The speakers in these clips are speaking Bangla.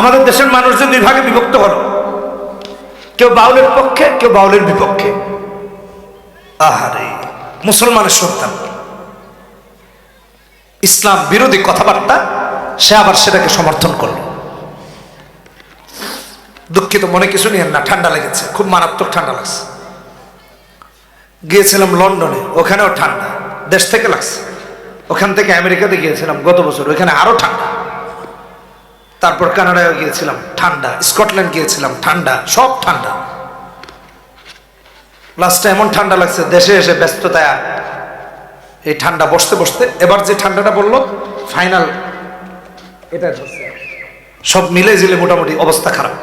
আমাদের দেশের মানুষ যে দুই ভাগে বিভক্ত হলো, কেউ বাউলের পক্ষে, কেউ বাউলের বিপক্ষে। আহারে, মুসলমানের সন্তান। ইসলাম বিরোধী কথাবার্তা, সে আবার সেটাকে সমর্থন করল। দুঃখিত, মনে কিছু নিয়েন না, ঠান্ডা লেগেছে, খুব মারাত্মক ঠান্ডা লাগছে। গিয়েছিলাম লন্ডনে, ওখানেও ঠান্ডা, দেশ থেকে লাগছে। ওখান থেকে আমেরিকাতে গিয়েছিলাম গত বছর, ওখানে আরও ঠান্ডা। তারপর কানাডায় গিয়েছিলাম, ঠান্ডা, স্কটল্যান্ড গিয়েছিলাম, ঠান্ডা, সব ঠান্ডা। লাস্টে এমন ঠান্ডা লাগছে, দেশে এসে ব্যস্ততায় এই ঠান্ডা বসতে বসতে, এবার যে ঠান্ডাটা বলল ফাইনাল এটা সব মিলে জিলে মোটামুটি অবস্থা খারাপ।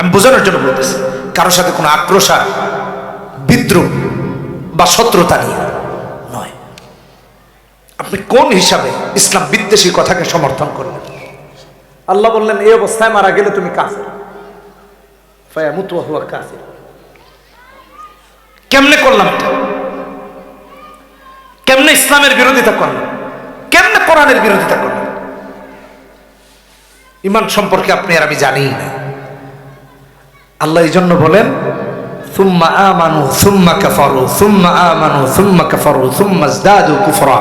আমি বোঝানোর জন্য কারোর সাথে কোনো আক্রোশ আর বিদ্রোহ বা শত্রুতা নয় আপনি কোন হিসাবে ইসলাম বিদ্বেষী কথাকে সমর্থন করলেন? আল্লাহ বললেন, এই অবস্থায় মারা গেলে তুমি কাফের। ফায়ামুতু কাফির। কেমনে করলাম কেমনে ইসলামের বিরোধিতা করলাম? কেমনে কোরআনের বিরোধিতা করলাম? ইমান সম্পর্কে আপনি আর আমি জানি না। আল্লাহ এই জন্য বলেন সুম্মা আমানু সুম্মা কাফারু সুম্মা আমানু সুম্মা কাফারু সুম্মা ইজদাদু কুফরা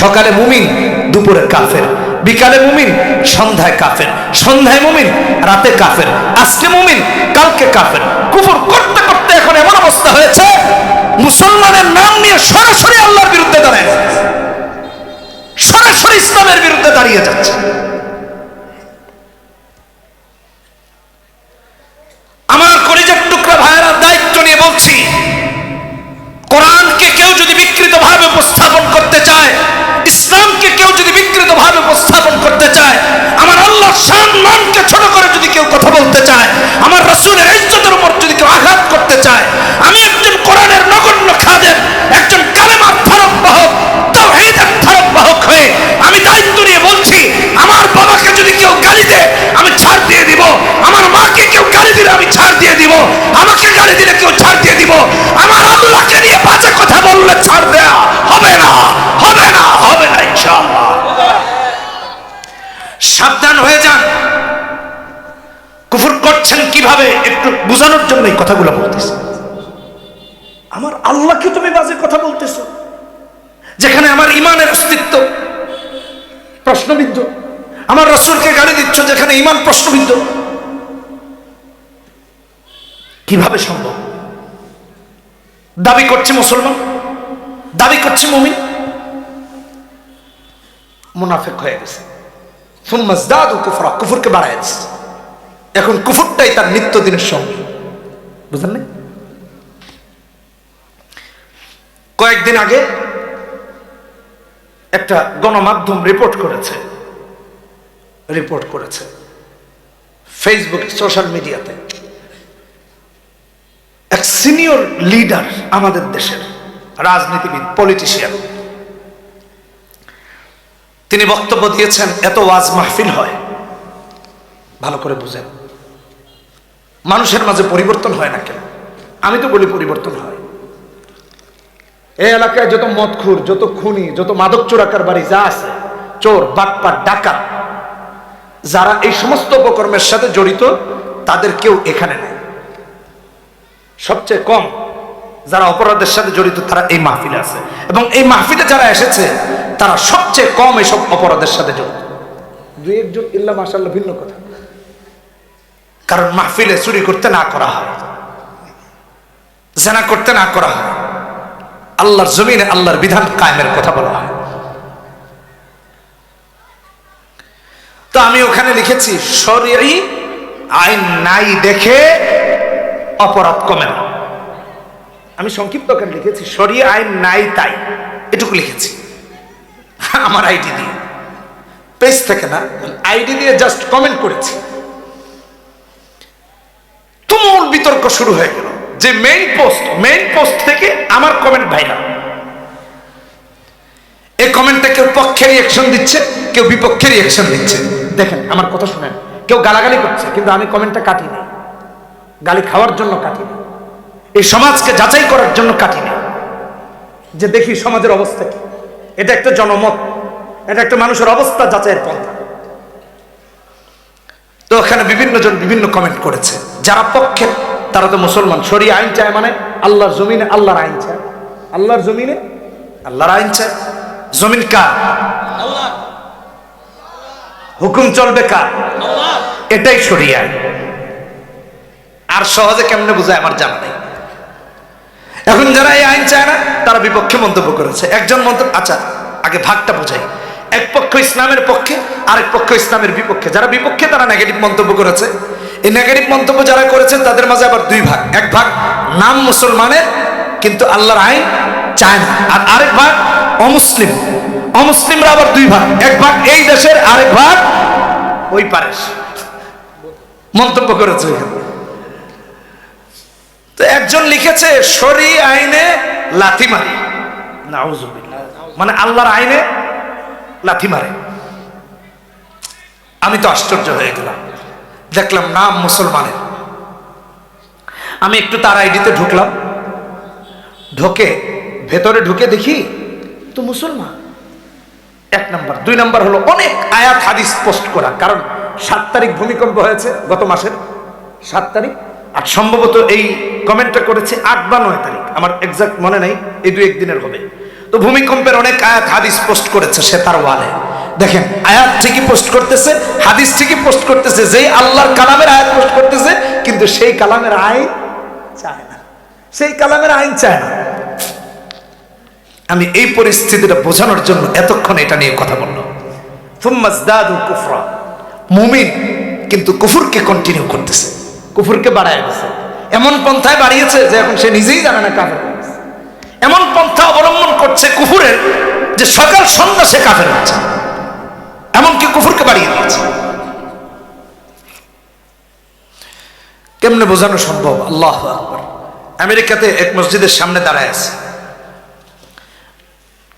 সকালে মুমিন, দুপুরে কাফের। বিকালে মুমিন, সন্ধ্যায় কাফের। সন্ধ্যায় মুমিন, রাতে কাফের। আজকে মুমিন, কালকে কাফের। কুফর করতে করতে এখন এমন অবস্থা হয়েছে, মুসলমানের নাম নিয়ে সরাসরি আল্লাহর বিরুদ্ধে দাঁড়ায়। সরাসরি ইসলামের বিরুদ্ধে দাঁড়িয়ে যাচ্ছে। সাবধান হয়ে যান। কুফুর করছেন কীভাবে? একটু বোঝানোর জন্য এই কথাগুলো বলতেছি। আমার আল্লাহকে তুমি বাজে কথা বলতেছো, যেখানে আমার ইমানের অস্তিত্ব। প্রশ্নবিদ্ধ। আমার রসুলকে গালি দিচ্ছ, যেখানে ইমান প্রশ্নবিদ্ধ। কীভাবে সম্ভব? দাবি করছে মুসলমান? দাবি করছে মুমিন? মুনাফেক হয়ে গেছে। সুম্মাজদাদু কুফরা, কুফরকে বাড়ায় দিচ্ছে এখন কুফুরটাই তার নিত্যদিনের সঙ্গে। বুঝলেন কয়েকদিন আগে একটা গণমাধ্যম রিপোর্ট করেছে। রিপোর্ট করেছে। ফেসবুক সোশ্যাল মিডিয়াতে এক সিনিয়র লিডার আমাদের দেশের রাজনীতিবিদ পলিটিশিয়ান তিনি বক্তব্য দিয়েছেন, এত ওয়াজ মাহফিল হয়। ভালো করে বুঝেন। মানুষের মাঝে পরিবর্তন হয় না কেন? আমি তো বলি পরিবর্তন হয়। এই এলাকায় যত মদখুর, যত খুনি, যত মাদক চোরাকার বাড়ি যা আছে, চোর, বাটপাট, ডাকাত, যারা এই সমস্ত উপকর্মের সাথে জড়িত, তাদের কেউ এখানে নেই। সবচেয়ে কম যারা অপরাধের সাথে জড়িত, তারা এই মাহফিলে আছে। এবং এই মাহফিলে যারা এসেছে তারা সবচেয়ে কম এইসব অপরাধের সাথে জড়িত। দুই একজন ইল্লা মাসাল্লাহ ভিন্ন কথা। কারণ মাহফিলে চুরি করতে না করা হয়। জেনা করতে না করা হয়। আল্লাহর জমিনে আল্লাহর বিধান কায়েমের কথা বলা হয়। তো আমি ওখানে লিখেছি শরীরই আইন নাই দেখে অপরাধ কমে না। আমি সংক্ষিপ্ত লিখেছি শরী আইন নাই তাই। এটুকু লিখেছি। আমার আইডি দিয়ে। পেজ থেকে না আইডি দিয়ে জাস্ট কমেন্ট করেছি। তুমুল বিতর্ক শুরু হয়ে গেল। যে মেইন পোস্ট মেইন পোস্ট থেকে আমার কমেন্ট ভাইরাল এই কমেন্টে কেউ পক্ষে রিয়াকশন দিচ্ছে, কেউ বিপক্ষে রিয়াকশন দিচ্ছে। দেখেন, আমার কথা শুনেন। কেউ গালাগালি করছে, কিন্তু আমি কমেন্টটা কাটিনি গালি খাওয়ার জন্য কাটিনি এই সমাজকে যাচাই করার জন্য কাটিনি যে দেখি সমাজের অবস্থা কি। এটা একটা জনমত এটা একটা মানুষের অবস্থা যাচাইয়ের পন্থা। তো ওখানে বিভিন্ন জন বিভিন্ন কমেন্ট করেছে। যারা পক্ষে তারা তো মুসলমান। সরি আইন চায় মানে আল্লাহর জমিনে আল্লাহর আইন চায়। আল্লাহর জমিনে আল্লাহর আইন চায়। জমিন কার? হুকুম চলবে কার? এটাই আইন। আর সহজে কেমনে বোঝায় আমার জানা নেই। এখন যারা এই আইন চায় না, তারা বিপক্ষে মন্তব্য করেছে। একজন মন্তব্য আচ্ছা আগে ভাগটা বোঝাই। এক পক্ষ ইসলামের পক্ষে, আরেক পক্ষ ইসলামের বিপক্ষে। যারা বিপক্ষে, তারা নেগেটিভ মন্তব্য করেছে। এই নেগেটিভ মন্তব্য যারা করেছেন তাদের মাঝে আবার দুই ভাগ। এক ভাগ নাম মুসলমানের, কিন্তু আল্লাহর আইন চায় না। আর আরেক ভাগ অমুসলিম। অমুসলিমরা আবার দুই ভাগ। এক ভাগ এই দেশের, আরেক ভাগ ওই পারেস মন্তব্য করেছে তো একজন লিখেছে, শরী আইনে লাথি মারি। মানে আল্লাহর আইনে লাথি মারে। আমি তো আশ্চর্য হয়ে গেলাম। দেখলাম নাম মুসলমানের। আমি একটু তার আইডিতে ঢুকলাম। ঢোকে, ভেতরে ঢুকে দেখি তো মুসলমান। এক নম্বর। দুই নম্বর হলো অনেক আয়াত হাদিস পোস্ট করা। কারণ সাত তারিখ ভূমিকম্প হয়েছে গত মাসের। সাত তারিখ। আর সম্ভবত এই কমেন্টটা করেছে আট বা নয় তারিখ। আমার এক্সাক্ট মনে নেই, এই দু একদিনের হবে। তো ভূমিকম্পের অনেক আয়াত হাদিস পোস্ট করেছে সে তার ওয়ালে। দেখেন, আয়াত ঠিকই পোস্ট করতেছে, হাদিস ঠিকই পোস্ট করতেছে, যেই আল্লাহর কালামের আয়াত পোস্ট করতেছে, কিন্তু সেই কালামের আইন চায় না। সেই কালামের আইন চায় না। আমি এই পরিস্থিতিটা বোঝানোর জন্য এতক্ষণ এটা নিয়ে কথা বললাম। কুফরা। মুমিন কিন্তু কুফুরকে কন্টিনিউ করতেছে। কুফুরকে বাড়ায় গেছে এমন পন্থায় বাড়িয়েছে যে এখন সে নিজেই জানে না কাফের। এমন পন্থা অবলম্বন করছে কুফুরের যে সকাল সন্ধ্যা সে কাফের হচ্ছে। এমনকি কুফুরকে বাড়িয়ে দিয়েছে। কেমনে বোঝানো সম্ভব? আল্লাহ আকবার। আমেরিকাতে এক মসজিদের সামনে দাঁড়ায় আছে।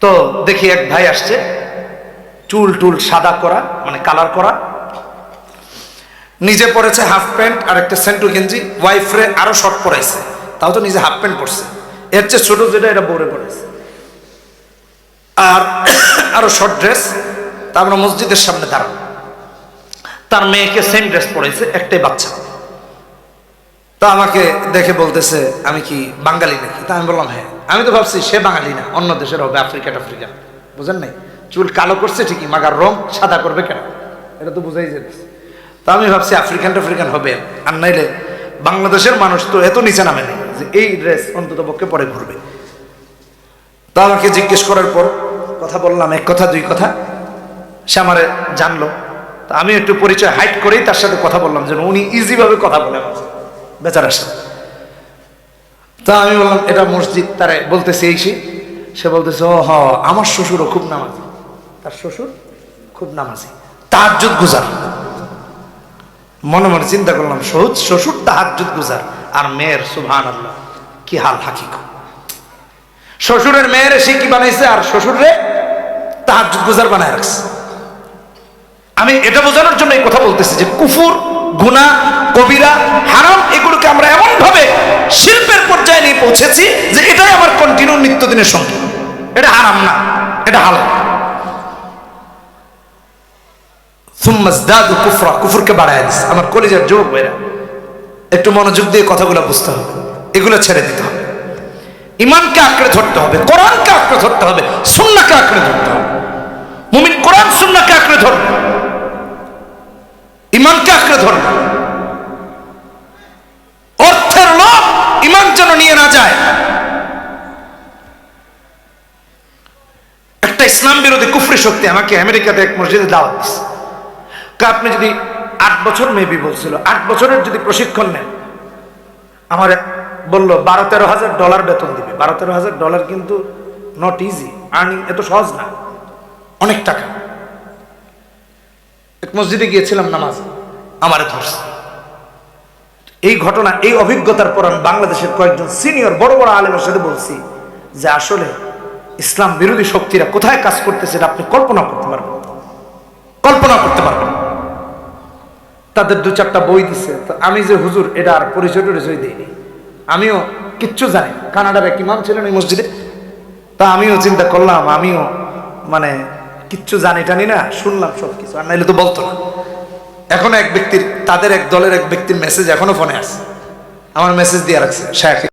তো দেখি এক ভাই আসছে, চুল টুল সাদা করা মানে কালার করা। নিজে পরেছে হাফ প্যান্ট আর একটা সেন্টু গেঞ্জি ওয়াইফরে আরও শর্ট পরাইছে। তাও তো নিজে হাফ প্যান্ট পরছে। এর চেয়ে ছোট যেটা, এটা বউরে পরেছে আর আরও শর্ট ড্রেস তা আমরা মসজিদের সামনে দাঁড়ানো তার মেয়েকে সেম ড্রেস পরেছে একটাই বাচ্চা। তা আমাকে দেখে বলতেছে, আমি কি বাঙালি নাকি? তা আমি বললাম হ্যাঁ। আমি তো ভাবছি, সে বাঙালি না, অন্য দেশের হবে, আফ্রিকা টাফ্রিকা। বুঝেন নাই? চুল কালো করছে ঠিকই, মাগার রং সাদা করবে কেন? এটা তো বুঝাই যেতেছে তা আমি ভাবছি আফ্রিকান টাফ্রিকান হবে। আর নাইলে বাংলাদেশের মানুষ তো এত নিচে নামে নেই যে এই ড্রেস অন্তত পক্ষে পরে ঘুরবে। তা আমাকে জিজ্ঞেস করার পর কথা বললাম এক কথা দুই কথা। সে আমারে জানলো। তা আমি একটু পরিচয় হাইট করেই তার সাথে কথা বললাম যেন উনি ইজিভাবে কথা বলে সাথে, বেচারার সাথে তা আমি বললাম এটা মসজিদ? তারে বলতেছে এই সে। সে বলতেছে ও হ আমার শ্বশুরও খুব নামাজি। তার শ্বশুর খুব নামাজি। তাহাজ্জুদ গুজার। মনে মনে চিন্তা করলাম, সহজ শ্বশুর তাহাজ্জুদ গুজার, আর মেয়ের সুবহান আল্লাহ কি হাল হাকিক শ্বশুরের মেয়ের সে কি বানাইছে, আর শ্বশুরে তাহাজ্জুদ গুজার বানায় রাখছে। আমি এটা বোঝানোর জন্য এই কথা বলতেছি যে কুফুর, গুনাহ, কবিরা, হারাম, এগুলোকে আমরা এমন ভাবে শিল্পের পর্যায়ে নিয়ে পৌঁছেছি যে এটাই আমার কন্টিনিউ নিত্যদিনের সঙ্গে। এটা হারাম না, এটা হালাল। সুম্মাজদাদু কুফরা কুফুরকে বাড়ায় দিচ্ছে আমার কলেজের একটু মনোযোগ দিয়ে কথাগুলো বুঝতে হবে। এগুলো ছেড়ে দিতে হবে। ইমানকে আঁকড়ে ধরতে হবে, কোরআনকে আঁকড়ে ধরতে হবে, সুন্নাকে আঁকড়ে ধরতে হবে। মুমিন কোরআন, সুন্নাকে আঁকড়ে ইমানকে আঁকড়ে ধরবে। অর্থের লোভ ইমান যেন নিয়ে না যায়। একটা ইসলাম বিরোধী কুফরি শক্তি আমাকে আমেরিকাতে এক মসজিদে দাওয়াত দিচ্ছে আপনি যদি আট বছর মেবি বলছিল, আট বছরের যদি প্রশিক্ষণ নেন, আমার বলল, বারো তেরো হাজার ডলার বেতন দিবে। বারো তেরো হাজার ডলার কিন্তু নট ইজি আর্নিং এত সহজ না, অনেক টাকা। এক মসজিদে গিয়েছিলাম নামাজ, আমার ধরছে। এই ঘটনা, এই অভিজ্ঞতার পর আমি বাংলাদেশের কয়েকজন সিনিয়র, বড় বড় আলেমের সাথে বলছি যে আসলে ইসলাম বিরোধী শক্তিরা কোথায় কাজ করতেছে আপনি কল্পনা করতে পারবেন। কল্পনা করতে পারবেন। তাদের দু চারটা বই দিছে। আমি যে হুজুর, এটা আর পরিচয় টরিচয় দিইনি। আমিও কিচ্ছু জানি। কানাডার এক ইমাম ছিলেন ওই মসজিদে। তা আমিও চিন্তা করলাম, আমিও মানে কিচ্ছু জানি টানি না, শুনলাম সব কিছু আর নাইলে তো বলতো না। এখনও এক ব্যক্তির, তাদের এক দলের এক ব্যক্তির মেসেজ এখনও ফোনে আছে। আমার মেসেজ দিয়ে রাখছে শেখ